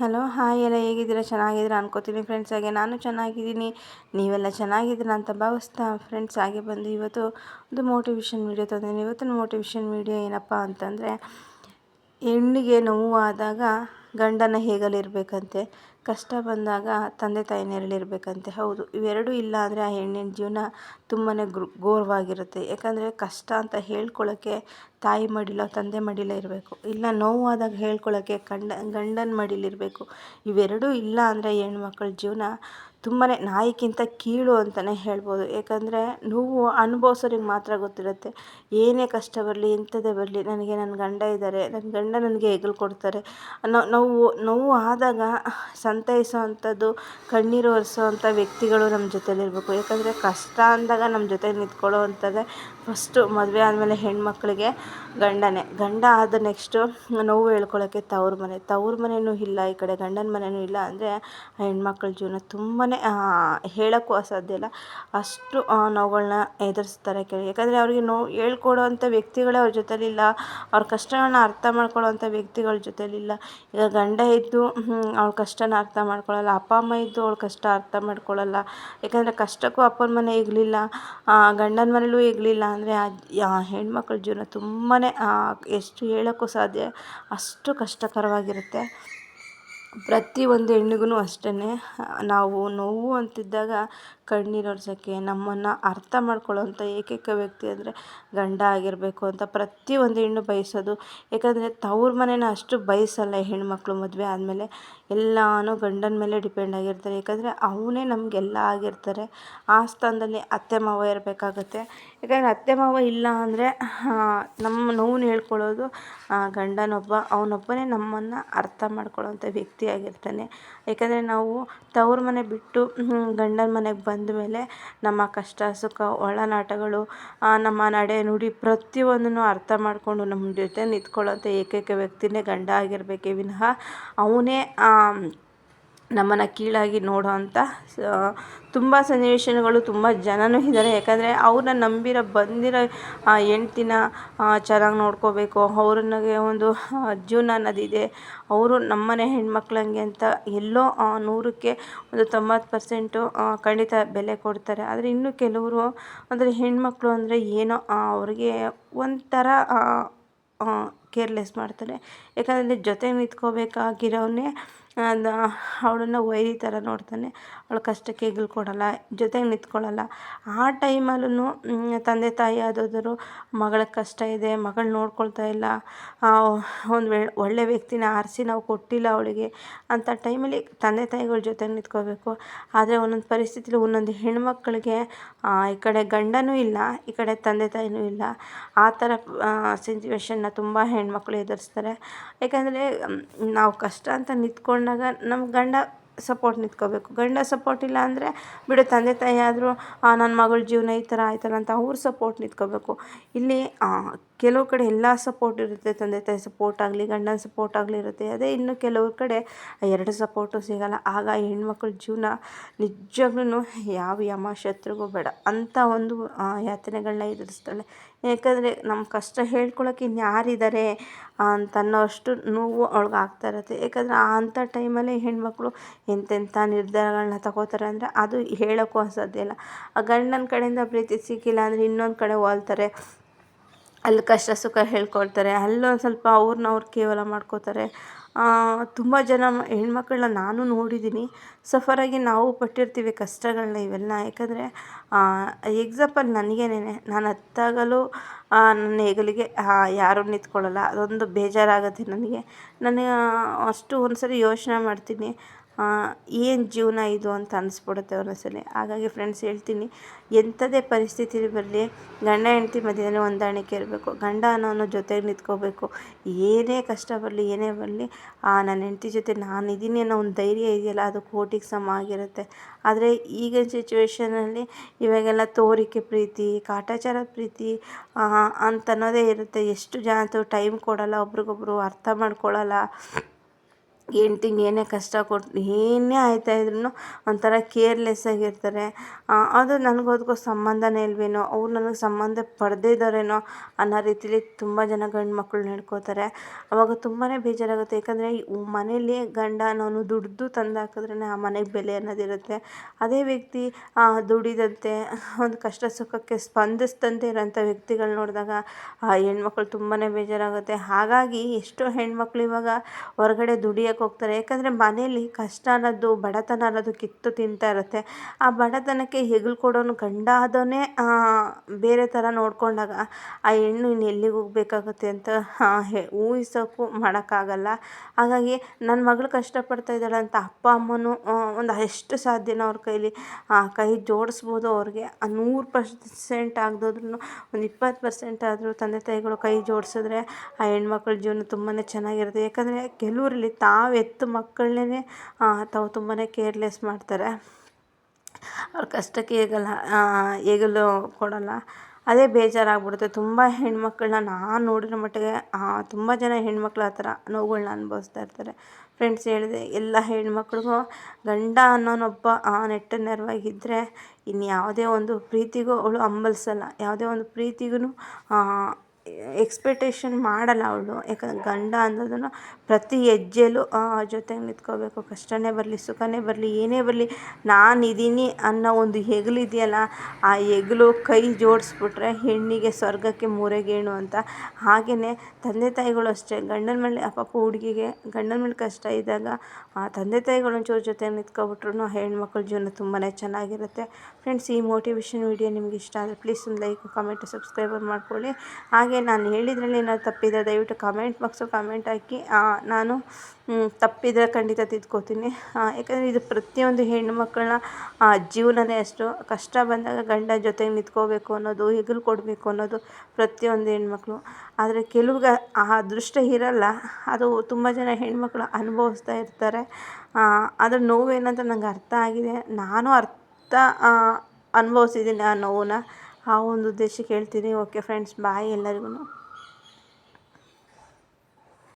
Hello, hi ಎಲ್ಲ ಹೇಗಿದ್ದೀರಾ? ಚೆನ್ನಾಗಿದ್ದೀರಾ ಅನ್ಕೋತೀನಿ ಫ್ರೆಂಡ್ಸ್ ಹಾಗೆ. ನಾನು ಚೆನ್ನಾಗಿದ್ದೀನಿ. ನೀವೆಲ್ಲ ಚೆನ್ನಾಗಿದ್ದೀರಾ ಅಂತ ಭಾವಿಸ್ತಾ ಫ್ರೆಂಡ್ಸ್ ಹಾಗೆ ಬಂದು ಇವತ್ತು ಒಂದು ಮೋಟಿವೇಶನ್ ವೀಡಿಯೋ ತಂದಿದ್ದೀನಿ. ಇವತ್ತಿನ ಮೋಟಿವೇಶನ್ ವೀಡಿಯೋ ಏನಪ್ಪ ಅಂತಂದರೆ, ಹೆಣ್ಣಿಗೆ ನೋವಾದಾಗ ಗಂಡನ ಹೇಗಲಿರಬೇಕಂತೆ? ಕಷ್ಟ ಬಂದಾಗ ತಂದೆ ತಾಯಿ ನೆರಳಿರ್ಬೇಕಂತೆ ಹೌದು, ಇವೆರಡೂ ಇಲ್ಲ ಅಂದರೆ ಆ ಹೆಣ್ಣಿನ ಜೀವನ ತುಂಬಾ ಗೃ, ಘೋರವಾಗಿರುತ್ತೆ. ಯಾಕಂದರೆ ಕಷ್ಟ ಅಂತ ಹೇಳ್ಕೊಳ್ಳೋಕ್ಕೆ ತಾಯಿ ಮಡಿಲೋ ತಂದೆ ಮಡಿಲ ಇರಬೇಕು. ಇಲ್ಲ ನೋವಾದಾಗ ಹೇಳ್ಕೊಳ್ಳೋಕ್ಕೆ ಕಂಡ, ಗಂಡನ ಮಡಿಲಿರಬೇಕು ಇವೆರಡೂ ಇಲ್ಲ ಅಂದರೆ ಹೆಣ್ಮಕ್ಳ ಜೀವನ ತುಂಬಾ ನಾಯಿಗಿಂತ ಕೀಳು ಅಂತಲೇ ಹೇಳ್ಬೋದು. ಯಾಕಂದರೆ ನೋವು ಅನುಭವ್ಸೋರಿಗೆ ಮಾತ್ರ ಗೊತ್ತಿರುತ್ತೆ. ಏನೇ ಕಷ್ಟ ಬರಲಿ ಎಂಥದ್ದೇ ಬರಲಿ, ನನಗೆ ನನ್ನ ಗಂಡ ಇದ್ದಾರೆ ನನ್ನ ಗಂಡ ನನಗೆ ಹೆಗಲು ಕೊಡ್ತಾರೆ ನೋವು ನೋವು ಆದಾಗ ಸಂತೈಸೋ ಅಂಥದ್ದು ಕಣ್ಣೀರು ಒರೆಸೋ ಅಂಥ ವ್ಯಕ್ತಿಗಳು ನಮ್ಮ ಜೊತೆಲಿರಬೇಕು. ಯಾಕಂದರೆ ಕಷ್ಟ ಅಂದಾಗ ನಮ್ಮ ಜೊತೆ ನಿಂತ್ಕೊಳ್ಳೋ ಅಂಥದ್ದೇ ಫಸ್ಟು ಮದುವೆ ಆದಮೇಲೆ ಹೆಣ್ಮಕ್ಳಿಗೆ ಗಂಡನೇ. ಗಂಡ ಆದ ನೆಕ್ಸ್ಟು ನೋವು ಹೇಳ್ಕೊಳ್ಳೋಕ್ಕೆ ತವ್ರ ಮನೆ. ತವ್ರ ಮನೆಯೂ ಇಲ್ಲ, ಈ ಕಡೆ ಗಂಡನ ಮನೆಯೂ ಇಲ್ಲ ಅಂದರೆ ಹೆಣ್ಮಕ್ಳ ಜೀವನ ತುಂಬಾ ಹೇಳೋಕ್ಕೂ ಅಸಾಧ್ಯ ಇಲ್ಲ. ಅಷ್ಟು ನೋವುಗಳನ್ನ ಎದುರಿಸ್ತಾರೆ ಕೇಳಿ. ಯಾಕಂದರೆ ಅವ್ರಿಗೆ ನೋವು ಹೇಳ್ಕೊಡೋ ಅಂಥ ವ್ಯಕ್ತಿಗಳೇ ಅವ್ರ ಜೊತೆಲಿಲ್ಲ. ಅವ್ರ ಕಷ್ಟಗಳನ್ನ ಅರ್ಥ ಮಾಡ್ಕೊಳ್ಳೋ ಅಂಥ ವ್ಯಕ್ತಿಗಳ ಜೊತೆಲಿಲ್ಲ. ಈಗ ಗಂಡ ಇದ್ದು ಅವ್ರ ಕಷ್ಟನ ಅರ್ಥ ಮಾಡ್ಕೊಳ್ಳಲ್ಲ. ಅಪ್ಪ, ಅಮ್ಮ ಇದ್ದು ಅವ್ಳ ಕಷ್ಟ ಅರ್ಥ ಮಾಡ್ಕೊಳ್ಳಲ್ಲ. ಯಾಕಂದರೆ ಕಷ್ಟಕ್ಕೂ ಅಪ್ಪನ ಮನೆ ಇರಲಿಲ್ಲ. ಗಂಡನ ಮನೇಲೂ ಇರಲಿಲ್ಲ ಅಂದರೆ ಆ ಹೆಣ್ಮಕ್ಳ ಜೀವನ ತುಂಬಾ ಎಷ್ಟು ಹೇಳೋಕ್ಕೂ ಸಾಧ್ಯ, ಅಷ್ಟು ಕಷ್ಟಕರವಾಗಿರುತ್ತೆ. ಪ್ರತಿಯೊಂದು ಹೆಣ್ಣಿಗೂ ಅಷ್ಟೇ ನಾವು ನೋವು ಅಂತಿದ್ದಾಗ ಕಣ್ಣೀರು ಒರ್ಸೋಕ್ಕೆ, ನಮ್ಮನ್ನು ಅರ್ಥ ಮಾಡ್ಕೊಳ್ಳೋವಂಥ ಏಕೈಕ ವ್ಯಕ್ತಿ ಅಂದರೆ ಗಂಡ ಆಗಿರಬೇಕು ಅಂತ ಪ್ರತಿಯೊಂದು ಹೆಣ್ಣು ಬಯಸೋದು. ಯಾಕಂದರೆ ತವ್ರ ಮನೇನ ಅಷ್ಟು ಬಯಸಲ್ಲ ಹೆಣ್ಮಕ್ಳು ಮದುವೆ ಆದಮೇಲೆ. ಎಲ್ಲನೂ ಗಂಡನ ಮೇಲೆ ಡಿಪೆಂಡ್ ಆಗಿರ್ತಾರೆ. ಯಾಕಂದರೆ ಅವನೇ ನಮಗೆಲ್ಲ ಆಗಿರ್ತಾರೆ. ಆ ಸ್ಥಾನದಲ್ಲಿ ಅತ್ತೆ, ಮಾವ ಇರಬೇಕಾಗತ್ತೆ. ಯಾಕಂದರೆ ಅತ್ತೆ, ಮಾವ ಇಲ್ಲ ಅಂದರೆ ನಮ್ಮ ನೋವನ್ನ ಹೇಳ್ಕೊಳ್ಳೋದು ಗಂಡನೊಬ್ಬ, ಅವನೊಬ್ಬನೇ ನಮ್ಮನ್ನು ಅರ್ಥ ಮಾಡ್ಕೊಳ್ಳೋಂಥ ವ್ಯಕ್ತಿ ಆಗಿರ್ತಾನೆ. ಯಾಕಂದರೆ ನಾವು ತವ್ರ ಮನೆ ಬಿಟ್ಟು ಗಂಡನ ಮನೆಗೆ ಬಂದ ಮೇಲೆ ನಮ್ಮ ಕಷ್ಟ, ಸುಖ, ಒಳನಾಟಗಳು ನಮ್ಮ ನಡೆ, ನುಡಿ ಪ್ರತಿಯೊಂದನ್ನು ಅರ್ಥ ಮಾಡಿಕೊಂಡು ನಮ್ಮ ಜೊತೆ ನಿಂತ್ಕೊಳ್ಳೋಂಥ ಏಕೈಕ ವ್ಯಕ್ತಿನೇ ಗಂಡ ಆಗಿರಬೇಕೇ ವಿನಃ ಅವನೇ ನಮ್ಮನ್ನು ಕೀಳಾಗಿ ನೋಡೋವಂಥ ತುಂಬ ಸನ್ನಿವೇಶಗಳು ತುಂಬ ಜನನೂ ಇದ್ದಾರೆ. ಯಾಕಂದರೆ ಅವ್ರನ್ನ ನಂಬಿರೋ, ಬಂದಿರೋ ಹೆಂಡ್ತಿನ ಚೆನ್ನಾಗಿ ನೋಡ್ಕೋಬೇಕು. ಅವ್ರನ್ನಾಗೆ ಒಂದು ಜೀವನ ಅನ್ನೋದಿದೆ ಅವರು ನಮ್ಮನೆ ಹೆಣ್ಮಕ್ಳಂಗೆ ಅಂತ ಎಲ್ಲೋ ನೂರಕ್ಕೆ ಒಂದು ತೊಂಬತ್ತು ಪರ್ಸೆಂಟು ಖಂಡಿತ ಬೆಲೆ ಕೊಡ್ತಾರೆ. ಆದರೆ ಇನ್ನು ಕೆಲವರು, ಅಂದರೆ ಹೆಣ್ಮಕ್ಳು ಅಂದರೆ ಏನೋ ಅವ್ರಿಗೆ ಒಂಥರ ಕೇರ್ಲೆಸ್ ಮಾಡ್ತಾರೆ. ಯಾಕಂದರೆ ಜೊತೆ ನಿಂತ್ಕೋಬೇಕಾಗಿರೋನೇ ಅವಳನ್ನ ವೈರಿ ಥರ ನೋಡ್ತಾನೆ. ಅವಳ ಕಷ್ಟಕ್ಕೆ ಹೆಗಲು ಕೊಡಲ್ಲ, ಜೊತೆಗೆ ನಿಂತ್ಕೊಳ್ಳಲ್ಲ ಆ ಟೈಮಲ್ಲೂ ತಂದೆ ತಾಯಿ ಆದವರು ಮಗಳ ಕಷ್ಟ ಇದೆ, ಮಗಳು ನೋಡ್ಕೊಳ್ತಾ ಇಲ್ಲ. ಒಂದು ವೆ ಒಳ್ಳೆ ವ್ಯಕ್ತಿನ ಆರಿಸಿ ನಾವು ಕೊಟ್ಟಿಲ್ಲ ಅವಳಿಗೆ ಅಂತ ಟೈಮಲ್ಲಿ ತಂದೆ ತಾಯಿಗಳ ಜೊತೆ ನಿಂತ್ಕೋಬೇಕು. ಆದರೆ ಒಂದೊಂದು ಪರಿಸ್ಥಿತಿಲಿ ಒಂದೊಂದು ಹೆಣ್ಮಕ್ಳಿಗೆ ಈ ಕಡೆ ಗಂಡನೂ ಇಲ್ಲ, ಈ ಕಡೆ ತಂದೆ ತಾಯಿನೂ ಇಲ್ಲ. ಆ ಥರ ಸಿಚುವೇಶನ್ನ ತುಂಬ ಹೆಣ್ಮಕ್ಳು ಎದುರಿಸ್ತಾರೆ. ಯಾಕಂದರೆ ನಾವು ಕಷ್ಟ ಅಂತ ನಿಂತ್ಕೊಂಡಾಗ ನಮ್ಮ ಗಂಡ ಸಪೋರ್ಟ್ ನಿಂತ್ಕೋಬೇಕು. ಗಂಡ ಸಪೋರ್ಟ್ ಇಲ್ಲ ಅಂದರೆ, ಬಿಡು ತಂದೆ ತಾಯಿ ಆದರೂ ನನ್ನ ಮಗಳ ಜೀವನ ಈ ಥರ ಆಯ್ತಲ್ಲ ಅಂತ ಅವ್ರ ಸಪೋರ್ಟ್ ನಿಂತ್ಕೋಬೇಕು. ಇಲ್ಲಿ ಕೆಲವು ಕಡೆ ಎಲ್ಲ ಸಪೋರ್ಟ್ ಇರುತ್ತೆ. ತಂದೆ ತಾಯಿ ಸಪೋರ್ಟ್ ಆಗಲಿ, ಗಂಡನ ಸಪೋರ್ಟ್ ಆಗಲಿ ಇರುತ್ತೆ. ಅದೇ ಇನ್ನು ಕೆಲವ್ರ ಕಡೆ ಎರಡು ಸಪೋರ್ಟು ಸಿಗೋಲ್ಲ. ಆಗ ಹೆಣ್ಮಕ್ಳ ಜೀವನ ನಿಜವಾಗ್ಲೂ ಯಾವ ಯಮ ಶತ್ರುಗೂ ಬೇಡ. ಅಂಥ ಒಂದು ಯಾತನೆಗಳನ್ನ ಎದುರಿಸ್ತಾಳೆ. ಯಾಕಂದರೆ ನಮ್ಮ ಕಷ್ಟ ಹೇಳ್ಕೊಳಕ್ಕೆ ಇನ್ಯಾರಿದ್ದಾರೆ ಅಂತ ಅಷ್ಟು ನೋವು ಅವ್ಳಿಗೆ ಆಗ್ತಾ ಇರುತ್ತೆ. ಯಾಕಂದರೆ ಅಂಥ ಟೈಮಲ್ಲಿ ಹೆಣ್ಮಕ್ಳು ಎಂತೆಂಥ ನಿರ್ಧಾರಗಳನ್ನ ತಗೋತಾರೆ ಅಂದರೆ ಅದು ಹೇಳೋಕ್ಕೂ ಅಸಾಧ್ಯ ಇಲ್ಲ. ಆ ಗಂಡನ ಕಡೆಯಿಂದ ಪ್ರೀತಿ ಸಿಕ್ಕಿಲ್ಲ ಅಂದರೆ ಇನ್ನೊಂದು ಕಡೆ ವಾಲ್ತಾರೆ. ಅಲ್ಲಿ ಕಷ್ಟ ಸುಖ ಹೇಳ್ಕೊಳ್ತಾರೆ. ಅಲ್ಲೊಂದು ಸ್ವಲ್ಪ ಅವ್ರನ್ನ ಅವ್ರು ಕೇವಲ ಮಾಡ್ಕೋತಾರೆ. ತುಂಬ ಜನ ಹೆಣ್ಮಕ್ಳನ್ನ ನಾನು ನೋಡಿದ್ದೀನಿ ಸಫರಾಗಿ ನಾವು ಪಟ್ಟಿರ್ತೀವಿ ಕಷ್ಟಗಳನ್ನ ಇವೆಲ್ಲ. ಯಾಕಂದರೆ ಎಕ್ಸಾಂಪಲ್ ನನಗೇನೆ ನಾನು ಹತ್ತಾಗಲೂ ನನ್ನ ಹೆಗಲಿಗೆ ಯಾರೂ ನಿಂತ್ಕೊಳ್ಳಲ್ಲ. ಅದೊಂದು ಬೇಜಾರಾಗುತ್ತೆ ನನಗೆ. ನನಗೆ ಅಷ್ಟು ಒಂದು ಸರಿ ಯೋಚನೆ ಮಾಡ್ತೀನಿ. ಏನು ಜೀವನ ಇದು ಅಂತ ಅನ್ನಿಸ್ಬಿಡುತ್ತೆ ಒಂದೊಂದ್ಸಲಿ ಸಲ. ಹಾಗಾಗಿ ಫ್ರೆಂಡ್ಸ್ ಹೇಳ್ತೀನಿ ಎಂಥದೇ ಪರಿಸ್ಥಿತಿ ಬರಲಿ, ಗಂಡ ಹೆಂಡತಿ ಮಧ್ಯದಲ್ಲಿ ಹೊಂದಾಣಿಕೆ ಇರಬೇಕು. ಗಂಡ ಅನ್ನೋನು ಜೊತೆಗೆ ನಿಂತ್ಕೋಬೇಕು. ಏನೇ ಕಷ್ಟ ಬರಲಿ, ಏನೇ ಬರಲಿ ನನ್ನ ಹೆಂಡ್ತಿ ಜೊತೆ ನಾನು ಇದ್ದೀನಿ ಅನ್ನೋ ಒಂದು ಧೈರ್ಯ ಇದೆಯಲ್ಲ, ಅದು ಕೋಟಿಗೆ ಸಮ ಆಗಿರುತ್ತೆ. ಆದರೆ ಈಗಿನ ಸಿಚುವೇಶನಲ್ಲಿ ಇವಾಗೆಲ್ಲ ತೋರಿಕೆ ಪ್ರೀತಿ ಕಾಟಾಚಾರದ ಪ್ರೀತಿ ಅಂತನ್ನೋದೇ ಇರುತ್ತೆ. ಎಷ್ಟು ಜನ ಟೈಮ್ ಕೊಡೋಲ್ಲ, ಒಬ್ರಿಗೊಬ್ರು ಅರ್ಥ ಮಾಡ್ಕೊಳ್ಳಲ್ಲ ಹೆಂಡ್ತಿಗೆ ಏನೇ ಕಷ್ಟ ಕೊಟ್ಟು ಏನೇ ಆಯ್ತಾ ಇದ್ರೂ ಒಂಥರ ಕೇರ್ಲೆಸ್ ಆಗಿರ್ತಾರೆ. ಅದು ನನಗೂ ಅದಕ್ಕೂ ಸಂಬಂಧನೇ ಇಲ್ವೇನೋ, ಅವ್ರು ನನಗೆ ಸಂಬಂಧ ಪಡದೇ ಇದ್ದಾರೇನೋ ಅನ್ನೋ ರೀತಿಲಿ ತುಂಬ ಜನ ಗಂಡು ಮಕ್ಕಳು ನಡ್ಕೋತಾರೆ. ಅವಾಗ ತುಂಬಾ ಬೇಜಾರಾಗುತ್ತೆ. ಯಾಕಂದರೆ ಮನೇಲಿ ಗಂಡ ನಾನು ದುಡ್ದು ತಂದು ಹಾಕಿದ್ರೆ ಆ ಮನೆಗೆ ಬೆಲೆ ಅನ್ನೋದಿರುತ್ತೆ. ಅದೇ ವ್ಯಕ್ತಿ ದುಡಿದಂತೆ, ಒಂದು ಕಷ್ಟ ಸುಖಕ್ಕೆ ಸ್ಪಂದಿಸ್ದಂತೆ ಇರೋಂಥ ವ್ಯಕ್ತಿಗಳು ನೋಡಿದಾಗ ಆ ಹೆಣ್ಮಕ್ಳು ತುಂಬಾ ಬೇಜಾರಾಗುತ್ತೆ. ಹಾಗಾಗಿ ಎಷ್ಟೋ ಹೆಣ್ಮಕ್ಳು ಇವಾಗ ಹೊರಗಡೆ ದುಡಿಯೋಕ್ಕೆ ಹೋಗ್ತಾರೆ. ಯಾಕಂದರೆ ಮನೇಲಿ ಕಷ್ಟ ಅನ್ನೋದು, ಬಡತನ ಅನ್ನೋದು ಕಿತ್ತು ತಿಂತಾ ಇರುತ್ತೆ. ಆ ಬಡತನಕ್ಕೆ ಹೆಗಲು ಕೊಡೋನು ಗಂಡ ಆದವನೇ ಬೇರೆ ಥರ ನೋಡಿಕೊಂಡಾಗ, ಆ ಹೆಣ್ಣು ಇನ್ನು ಎಲ್ಲಿಗೆ ಹೋಗ್ಬೇಕಾಗುತ್ತೆ ಅಂತ ಹೇ ಊಹಿಸೋಕ್ಕೂ ಮಾಡೋಕ್ಕಾಗಲ್ಲ. ಹಾಗಾಗಿ ನನ್ನ ಮಗಳು ಕಷ್ಟಪಡ್ತಾ ಇದ್ದಾಳೆ ಅಂತ ಅಪ್ಪ, ಅಮ್ಮನೂ ಒಂದು ಎಷ್ಟು ಸಾಧ್ಯನೋ ಅವ್ರ ಕೈಲಿ ಕೈ ಜೋಡಿಸ್ಬೋದು ಅವ್ರಿಗೆ. ನೂರು ಪರ್ಸೆಂಟ್ ಆಗದೋದ್ರೂ ಒಂದು ಇಪ್ಪತ್ತು ಪರ್ಸೆಂಟ್ ಆದರೂ ತಂದೆ ತಾಯಿಗಳು ಕೈ ಜೋಡಿಸಿದ್ರೆ, ಆ ಹೆಣ್ಮಕ್ಳ ಜೀವನ ತುಂಬಾ ಚೆನ್ನಾಗಿರುತ್ತೆ. ಯಾಕಂದರೆ ಕೆಲವರಲ್ಲಿ ತಾವು ಹೆತ್ತ ಮಕ್ಕಳನ್ನೇ ತಾವು ತುಂಬಾ ಕೇರ್ಲೆಸ್ ಮಾಡ್ತಾರೆ. ಅವ್ರ ಕಷ್ಟಕ್ಕೆ ಏಗಲ್ಲ ಏಗಲು ಕೊಡೋಲ್ಲ. ಅದೇ ಬೇಜಾರಾಗ್ಬಿಡುತ್ತೆ. ತುಂಬ ಹೆಣ್ಮಕ್ಳನ್ನ ನಾನು ನೋಡಿರೋ ಮಟ್ಟಿಗೆ ತುಂಬ ಜನ ಹೆಣ್ಮಕ್ಳು ಆ ಥರ ನೋವುಗಳನ್ನ ಅನುಭವಿಸ್ತಾ ಇರ್ತಾರೆ. ಫ್ರೆಂಡ್ಸ್ ಹೇಳಿದೆ, ಎಲ್ಲ ಹೆಣ್ಮಕ್ಳಿಗೂ ಗಂಡ ಅನ್ನೋನೊಬ್ಬ ನೆಟ್ಟ ನೆರವಾಗಿದ್ದರೆ ಇನ್ನು ಯಾವುದೇ ಒಂದು ಪ್ರೀತಿಗೂ ಅವಳು ಹಂಬಲ್ಸಲ್ಲ. ಯಾವುದೇ ಒಂದು ಪ್ರೀತಿಗೂ ಎಕ್ಸ್ಪೆಕ್ಟೇಷನ್ ಮಾಡಲ್ಲ ಅವಳು. ಯಾಕಂದ್ರೆ ಗಂಡ ಅನ್ನೋದನ್ನು ಪ್ರತಿ ಹೆಜ್ಜೆಯಲ್ಲೂ ಜೊತೆಗೆ ನಿಂತ್ಕೋಬೇಕು. ಕಷ್ಟನೇ ಬರಲಿ, ಸುಖನೇ ಬರಲಿ, ಏನೇ ಬರಲಿ, ನಾನು ಇದ್ದೀನಿ ಅನ್ನೋ ಒಂದು ಹೆಗಲಿದೆಯಲ್ಲ ಆ ಹೆಗಲು ಕೈ ಜೋಡಿಸ್ಬಿಟ್ರೆ ಹೆಣ್ಣಿಗೆ ಸ್ವರ್ಗಕ್ಕೆ ಮೂರೆಗೇಣು ಅಂತ. ಹಾಗೆಯೇ ತಂದೆ ತಾಯಿಗಳು ಅಷ್ಟೇ. ಗಂಡನ ಮೇಲೆ ಪಾಪ ಹುಡುಗಿಗೆ ಗಂಡನ ಮೇಲೆ ಕಷ್ಟ ಇದ್ದಾಗ, ಆ ತಂದೆ ತಾಯಿಗಳು ಒಂಚೂರು ಜೊತೆಗೆ ನಿಂತ್ಕೊಬಿಟ್ರು ಹೆಣ್ಮಕ್ಳ ಜೀವನ ತುಂಬಾ ಚೆನ್ನಾಗಿರುತ್ತೆ. ಫ್ರೆಂಡ್ಸ್ ಈ ಮೋಟಿವೇಶನ್ ವೀಡಿಯೋ ನಿಮ್ಗೆ ಇಷ್ಟ ಆದರೆ ಪ್ಲೀಸ್ ಒಂದು ಲೈಕ್ ಕಮೆಂಟ್ ಸಬ್ಸ್ಕ್ರೈಬರ್ ಮಾಡ್ಕೊಳ್ಳಿ. ಹಾಗೆ ನಾನು ಹೇಳಿದ್ರಲ್ಲಿ ಏನಾದ್ರು ತಪ್ಪಿದೆ ದಯವಿಟ್ಟು ಕಮೆಂಟ್ ಬಾಕ್ಸು ಕಮೆಂಟ್ ಹಾಕಿ. ನಾನು ತಪ್ಪಿದರೆ ಖಂಡಿತ ತಿದ್ಕೋತೀನಿ. ಯಾಕಂದರೆ ಇದು ಪ್ರತಿಯೊಂದು ಹೆಣ್ಣು ಮಕ್ಕಳನ್ನ ಜೀವನನೇ ಅಷ್ಟು ಕಷ್ಟ ಬಂದಾಗ ಗಂಡ ಜೊತೆಗೆ ನಿಂತ್ಕೋಬೇಕು ಅನ್ನೋದು, ಹೆಗಲು ಕೊಡಬೇಕು ಅನ್ನೋದು ಪ್ರತಿಯೊಂದು ಹೆಣ್ಮಕ್ಳು ಆದರೆ ಕೆಲವ್ಗೆ ಆ ಅದೃಷ್ಟ ಇರಲ್ಲ. ಅದು ತುಂಬ ಜನ ಹೆಣ್ಮಕ್ಳು ಅನುಭವಿಸ್ತಾ ಇರ್ತಾರೆ. ಅದ್ರ ನೋವೇನಂತ ನಂಗೆ ಅರ್ಥ ಆಗಿದೆ. ನಾನು ಅರ್ಥ ಅನುಭವಿಸಿದ್ದೀನಿ ಆ ನೋವನ್ನ ಆ ಒಂದು ಉದ್ದೇಶಕ್ಕೆ ಹೇಳ್ತೀನಿ. ಓಕೆ ಫ್ರೆಂಡ್ಸ್ ಬಾಯ್ ಎಲ್ಲರಿಗೂ